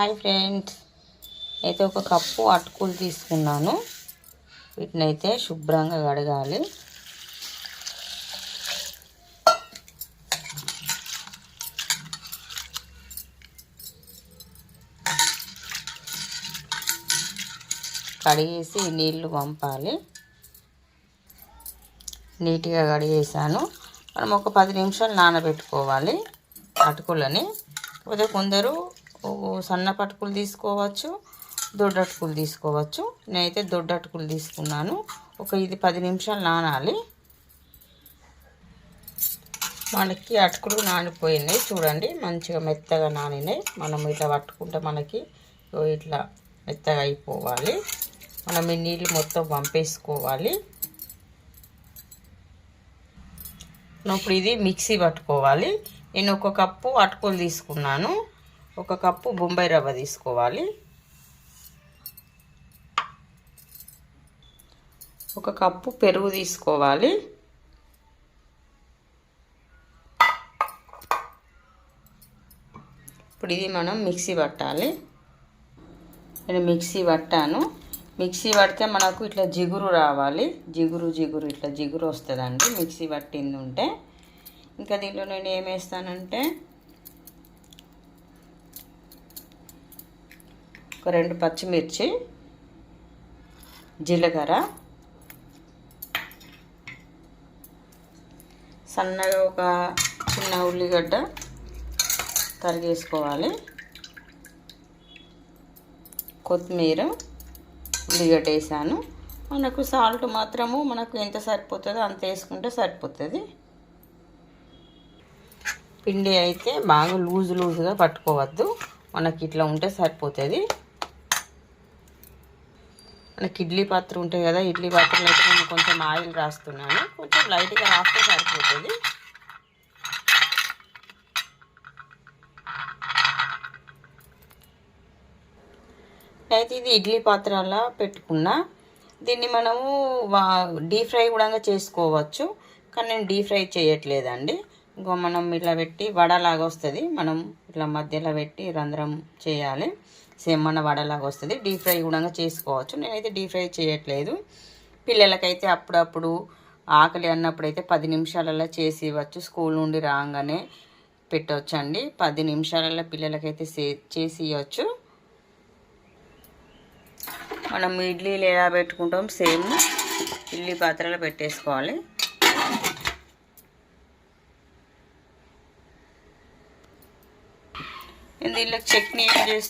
Hi friends. అయితే ఒక cup అటుకులు తీసుకున్నాను. వీటిని అయితే శుభ్రంగా కడగాలి. కడిగేసి నీళ్ళు పంపాలి. నీట్గా కడిగేసాను. మనం ఒక పది నిమిషాలు నానబెట్టుకోవాలి అటుకులని. పోతే కొందరు సన్న పటుకులు తీసుకోవచ్చు దొడ్డటుకులు తీసుకోవచ్చు. నేనైతే దొడ్డటుకులు తీసుకున్నాను. ఒక ఇది పది నిమిషాలు నానాలి. మనకి అటుకులు నానిపోయినాయి. చూడండి మంచిగా మెత్తగా నానినాయి. మనం ఇట్లా పట్టుకుంటే మనకి ఇట్లా మెత్తగా అయిపోవాలి. మనం ఈ నీళ్ళు మొత్తం పంపేసుకోవాలి. ఇప్పుడు ఇది మిక్సీ పట్టుకోవాలి. నేను ఒక కప్పు అటుకులు తీసుకున్నాను. ఒక కప్పు బొంబాయి రవ్వ తీసుకోవాలి. ఒక కప్పు పెరుగు తీసుకోవాలి. ఇప్పుడు ఇది మనం మిక్సీ పట్టాలి. నేను మిక్సీ పట్టాను. మిక్సీ పడితే మనకు ఇట్లా జిగురు రావాలి. జిగురు జిగురు ఇట్లా జిగురు వస్తుందండి. మిక్సీ పట్టింది ఉంటే. ఇంకా దీంట్లో నేను ఏం వేస్తానంటే ఒక రెండు పచ్చిమిర్చి జీలకర్ర సన్నగా ఒక చిన్న ఉల్లిగడ్డ తరిగేసుకోవాలి. కొత్తిమీర ఉల్లిగడ్డ వేసాను మనకు సాల్ట్ మాత్రము మనకు ఎంత సరిపోతుందో అంత వేసుకుంటే సరిపోతుంది. పిండి అయితే బాగా లూజ్ లూజ్గా పట్టుకోవద్దు. మనకి ఇట్లా ఉంటే సరిపోతుంది. మనకి ఇడ్లీ పాత్ర ఉంటాయి కదా ఇడ్లీ పాత్రలో అయితే నేను కొంచెం ఆయిల్ రాస్తున్నాను. కొంచెం లైట్గా రాస్తే సరిపోతుంది. అయితే ఇది ఇడ్లీ పాత్రలా పెట్టుకున్నా. దీన్ని మనము డీప్ ఫ్రై కూడా చేసుకోవచ్చు. కానీ నేను డీప్ ఫ్రై చేయట్లేదండి. ఇంకో మనం ఇట్లా పెట్టి వడలాగా వస్తుంది. మనం ఇట్లా మధ్యలో పెట్టి రంధ్రం చేయాలి. సేమ్ మన వడలాగా వస్తుంది. డీప్ ఫ్రై కూడా చేసుకోవచ్చు. నేనైతే డీప్ ఫ్రై చేయట్లేదు. పిల్లలకైతే అప్పుడప్పుడు ఆకలి అన్నప్పుడు అయితే పది నిమిషాలలో చేసి ఇవ్వచ్చు. స్కూల్ నుండి రాగానే పెట్టవచ్చండి పది నిమిషాలలో పిల్లలకైతే చేసి ఇవ్వచ్చు. మనం ఇడ్లీలు ఎలా పెట్టుకుంటాం? సేమ్ ఇడ్లీ పాత్రలో పెట్టేసుకోవాలి. దీనిలో చట్నీ ఏం చేస్తాం